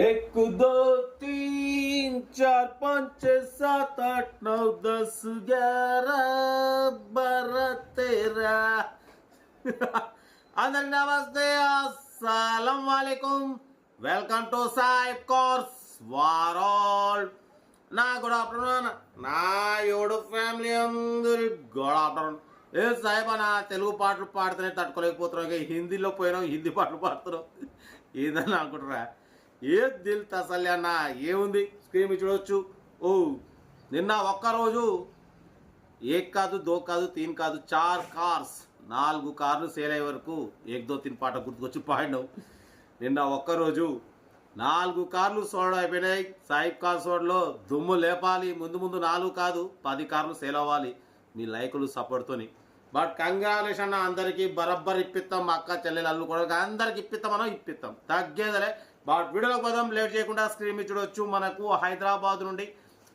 एक दो तीन चार पाँच छः सात आठ नौ दस ग्यारह बारह तेरह అందరికి నమస్తే అస్సలం వాలేకుం వెల్కమ్ టు సాయిబ్ కోర్స్ వారాల్ నా గుడ్ ఆఫ్టర్నూన్ నా యోడు ఫ్యామిలీ అందరి గుడ్ ఆఫ్టర్నూన్ ఏ సాయిబ్ నా తెలుగు పాటలు పాడుతూనే తట్టుకోలేకపోతున్నాం ఇక హిందీలో పోయినాం హిందీ పాటలు పాడుతున్నాం ఏదని అనుకుంటారా ఏ దిల్ తసల్లి అన్న ఏముంది? స్క్రీన్ చూడవచ్చు ఓ నిన్న ఒక్కరోజు ఏక్ కాదు దో కాదు తీన్ కాదు చార్ కార్స్ నాలుగు కార్లు సేల్ అయ్యే వరకు ఏక్ దో తీన్ పాట గుర్తుకొచ్చి పాడినావు నిన్న ఒక్కరోజు నాలుగు కార్లు సోడ అయిపోయినాయి. సాయిబ్ కార్ సోడ్లో దుమ్ము లేపాలి ముందు ముందు నాలుగు కాదు పది కార్లు సేల్ అవ్వాలి. మీ లైకులు సపోర్ట్తోని. బట్ కంగ్రాచులేషన్ అందరికీ బరబ్బర్ ఇప్పిస్తాం మా అక్క చెల్లెలు అల్లు కూడా అందరికి ఇప్పిస్తాం మనం ఇప్పిస్తాం తగ్గేదలే. బట్ వీడియోలో పోదాం లేట్ చేయకుండా స్క్రీన్ చూడొచ్చు మనకు హైదరాబాద్ నుండి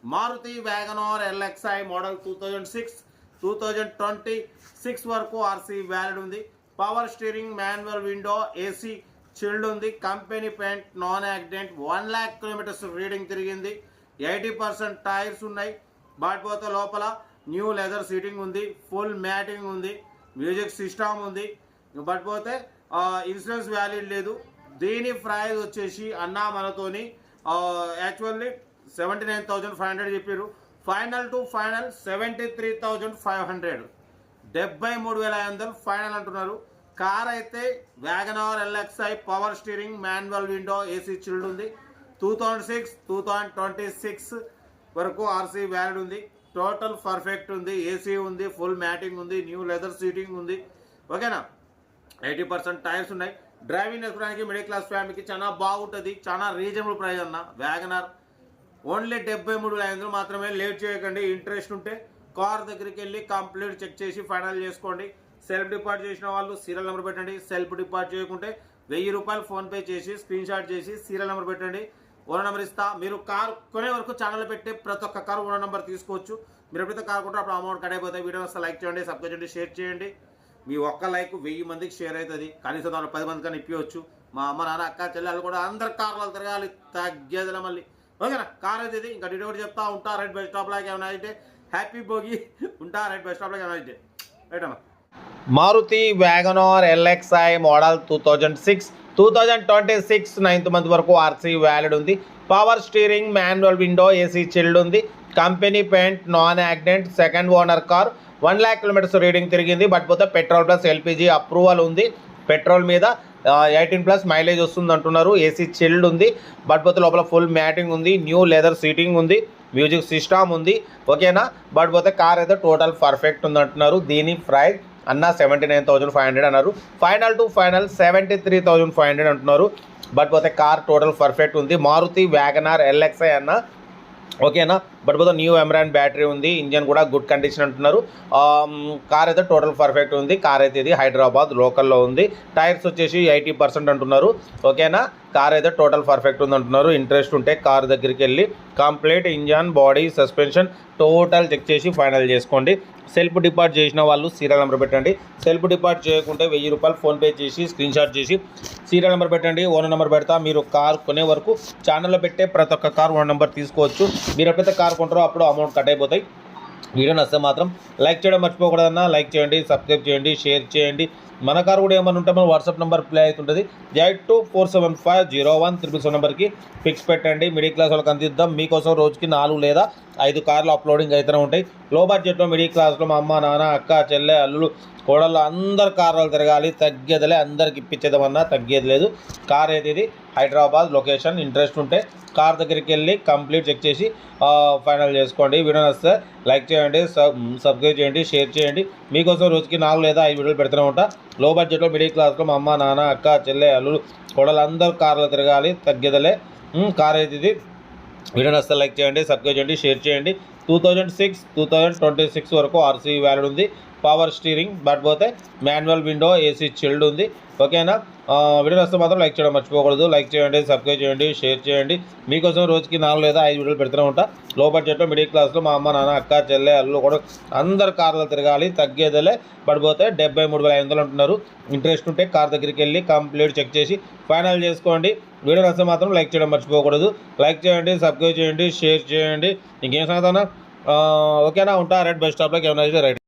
Maruti WagonR LXI model two thousand six two thousand twenty six వరకు ఆర్సీ వ్యాలిడ్ ఉంది. Power steering manual window AC chilled ఉంది. Company paint non accident one lakh kilometres reading తిరిగింది. ఎయిటీ పర్సెంట్ టైర్స్ ఉన్నాయి. బాటిపోతే లోపల న్యూ లెదర్ సీటింగ్ ఉంది full matting ఉంది music system ఉంది. బట్ పోతే ఇన్సూరెన్స్ వ్యాలిడ్ లేదు. దీని ప్రైజ్ వచ్చేసి అన్నా మనతోని actually seventy nine thousand five hundred చెప్పారు final to final seventy three thousand five hundred. డెబ్బై మూడు వేల ఐదు వందలు ఫైనల్ అంటున్నారు. కార్ అయితే WagonR LXI power steering manual window AC chilled ఉంది. Two thousand six two thousand twenty six వరకు ఆర్సీ వ్యాలిడ్ ఉంది. టోటల్ పర్ఫెక్ట్ ఉంది ఏసీ ఉంది ఫుల్ మ్యాటింగ్ ఉంది న్యూ లెదర్ సీటింగ్ ఉంది. ఓకేనా? ఎయిటీ పర్సెంట్ టైర్స్ ఉన్నాయి. డ్రైవింగ్ ఎక్కడానికి మిడిల్ క్లాస్ ఫ్యామిలీకి చాలా బాగుంటుంది చాలా రీజనబుల్ ప్రైస్ అన్న. వ్యాగనర్ ఓన్లీ డెబ్బై మూడు ఐదు మాత్రమే లేట్ చేయకండి ఇంట్రెస్ట్ ఉంటే కార్ దగ్గరికి వెళ్ళి కంప్లీట్ చెక్ చేసి ఫైనల్ చేసుకోండి. సెల్ఫ్ డిపార్ట్ చేసిన వాళ్ళు సీరియల్ నెంబర్ పెట్టండి సెల్ఫ్ డిపార్ట్ చేయకుంటే వెయ్యి రూపాయలు ఫోన్పే చేసి స్క్రీన్ షాట్ చేసి సీరియల్ నెంబర్ పెట్టండి. ఓనర్ నెంబర్ ఇస్తా. మీరు కార్ కొనే వరకు ఛానల్ పెట్టి ప్రతి ఒక్క కార్ ఓనర్ నెంబర్ తీసుకోవచ్చు. మీరు ఎప్పుడైతే కార్ కొంటారో అప్పుడు అమౌంట్ కట్ అయిపోతాయి. వీడియో వస్తే లైక్ చేయండి సబ్స్క్రైబ్ చేయండి షేర్ చేయండి. మీ ఒక్క లైక్ వెయ్యి మందికి షేర్ అవుతుంది. కనీసం దాంట్లో పది మంది కానీ ఇప్పించవచ్చు మా అమ్మ నాన్న అక్క చెల్లెలు కూడా అందరు కార్లు తిరగాలి. తగ్గేదిలే మళ్ళీ. ఓకేనా? కార్ అయితే ఇది. ఇంకా డీటెయిల్ చెప్తా. ఉంటా రైట్ బస్ స్టాప్ లాగా ఏమైనా అయితే. హ్యాపీ భోగి. ఉంటా రైట్ బస్ స్టాప్ లాగా ఏమైనా అయితే. రైట్ అమ్మా Maruti WagonR LXI model two thousand six two thousand twenty six ninth month వరకు ఆర్సీ వ్యాలిడ్ ఉంది. Power steering manual window AC chilled ఉంది. Company paint non accident second owner car one lakh kilometres reading తిరిగింది but పోతే petrol plus LPG approval ఉంది. Petrol మీద eighteen plus mileage వస్తుంది అంటున్నారు. AC chilled ఉంది. బట్ పోతే లోపల ఫుల్ మ్యాటింగ్ ఉంది. న్యూ లెదర్ సీటింగ్ ఉంది. మ్యూజిక్ సిస్టమ్ ఉంది. ఓకేనా బట్ పోతే కార్ అయితే టోటల్ పర్ఫెక్ట్ ఉంది అంటున్నారు. దీని ప్రైస్ అన్న seventy nine thousand five hundred అన్నారు. Final to final seventy three thousand five hundred అంటున్నారు. బట్ పోతే కార్ టోటల్ పర్ఫెక్ట్ ఉంది. మారుతి వ్యాగనార్ ఎల్ఎక్స్ఐ అన్న. ఓకేనా బట్ పోతే న్యూ ఎమరాన్ బ్యాటరీ ఉంది. ఇంజన్ కూడా గుడ్ కండిషన్ అంటున్నారు. Um, కార్ అయితే టోటల్ పర్ఫెక్ట్ ఉంది. కార్ అయితే ఇది హైదరాబాద్ లోకల్లో ఉంది. టైర్స్ వచ్చేసి ఎయిటీ పర్సెంట్ అంటున్నారు. ఓకేనా కార్ అయితే టోటల్ పర్ఫెక్ట్ ఉంది అంటున్నారు. ఇంట్రెస్ట్ ఉంటే కార్ దగ్గరికి వెళ్ళి complete engine body suspension total check చేసి ఫైనల్ చేసుకోండి. సెల్ఫ్ డిపార్ట్ చేసిన వాళ్ళు సీరియల్ నెంబర్ పెట్టండి. సెల్ఫ్ డిపార్ట్ చేయకుంటే వెయ్యి రూపాయలు ఫోన్పే చేసి స్క్రీన్ షాట్ చేసి సీరియల్ నెంబర్ పెట్టండి. ఓనర్ నెంబర్ పెడతా. మీరు కార్ కొనే వరకు ఛానల్లో పెట్టే ప్రతి ఒక్క కార్ ఓనర్ నెంబర్ తీసుకోవచ్చు. మీరు ఎప్పుడైతే కార్ కొంటారో అప్పుడు అమౌంట్ కట్ అయిపోతాయి. వీడియో నచ్చితే మాత్రం లైక్ చేయడం మర్చిపోకూడదన్నా లైక్ చేయండి సబ్స్క్రైబ్ చేయండి షేర్ చేయండి. మన కార్ కూడా ఏమైనా ఉంటే మన వాట్సాప్ నెంబర్ ప్లే అవుతుంటుంది. Eight two four seven five zero one triple seven నెంబర్కి ఫిక్స్ పెట్టండి. మిడిల్ క్లాస్ వాళ్ళకి అందిద్దాం. మీకోసం రోజుకి నాలుగు లేదా ఐదు కార్లు అప్లోడింగ్ అయితేనే ఉంటాయి. లో బడ్జెట్లో మిడిల్ క్లాస్లో మా అమ్మ నాన్న అక్క చెల్లె అల్లులు కోడళ్ళు అందరు కార్లు తిరగాలి. తగ్గేదిలే అందరికి ఇప్పించేదమన్నా తగ్గేది లేదు. కార్ అయితే ఇది హైదరాబాద్ లొకేషన్. ఇంట్రెస్ట్ ఉంటే కార్ దగ్గరికి వెళ్ళి కంప్లీట్ చెక్ చేసి ఫైనల్ చేసుకోండి. వీడియో నచ్చితే లైక్ చేయండి సబ్ సబ్స్క్రైబ్ చేయండి షేర్ చేయండి. మీకోసం రోజుకి నాలుగు లేదా ఐదు వీడియోలు పెడుతూనే ఉంటా. లో బడ్జెట్లో మిడిల్ క్లాస్లో మా అమ్మ నాన్న అక్క చెల్లె అల్లులు కోడలు అందరూ కార్లు తిరగాలి. తగ్గేదలే. కార్ అయితే ఇది వీడియో నచ్చితే లైక్ చేయండి సబ్స్క్రైబ్ చేయండి షేర్ చేయండి. Two thousand six two thousand twenty six వరకు ఆర్సీ వ్యాలిడ్ ఉంది. పవర్ స్టీరింగ్ బట్ పోతే మాన్యువల్ విండో ఏసీ చిల్డ్ ఉంది. ఓకేనా? వీడియో వస్తే మాత్రం లైక్ చేయడం మర్చిపోకూడదు. లైక్ చేయండి సబ్స్క్రైబ్ చేయండి షేర్ చేయండి. మీకోసం రోజుకి నాలుగు లేదా ఐదు వీడియోలు పెడుతూనే ఉంటా. లో బడ్జెట్లో మిడిల్ క్లాస్లో మా అమ్మ నాన్న అక్క చెల్లె అల్లు కూడా అందరు కార్లు తిరగాలి తగ్గేదలే. పడిపోతే డెబ్బై మూడు వేల ఐదు వందలు అంటున్నారు. ఇంట్రెస్ట్ ఉంటే కార్ దగ్గరికి వెళ్ళి కంప్లీట్ చెక్ చేసి ఫైనల్ చేసుకోండి. వీడియో నచ్చితే మాత్రం లైక్ చేయడం మర్చిపోకూడదు. లైక్ చేయండి సబ్స్క్రైబ్ చేయండి షేర్ చేయండి. ఇంకేం సంగతి ఓకేనా? ఉంటా రెడ్ బస్ స్టాప్లోకి ఏమైనా రైట్.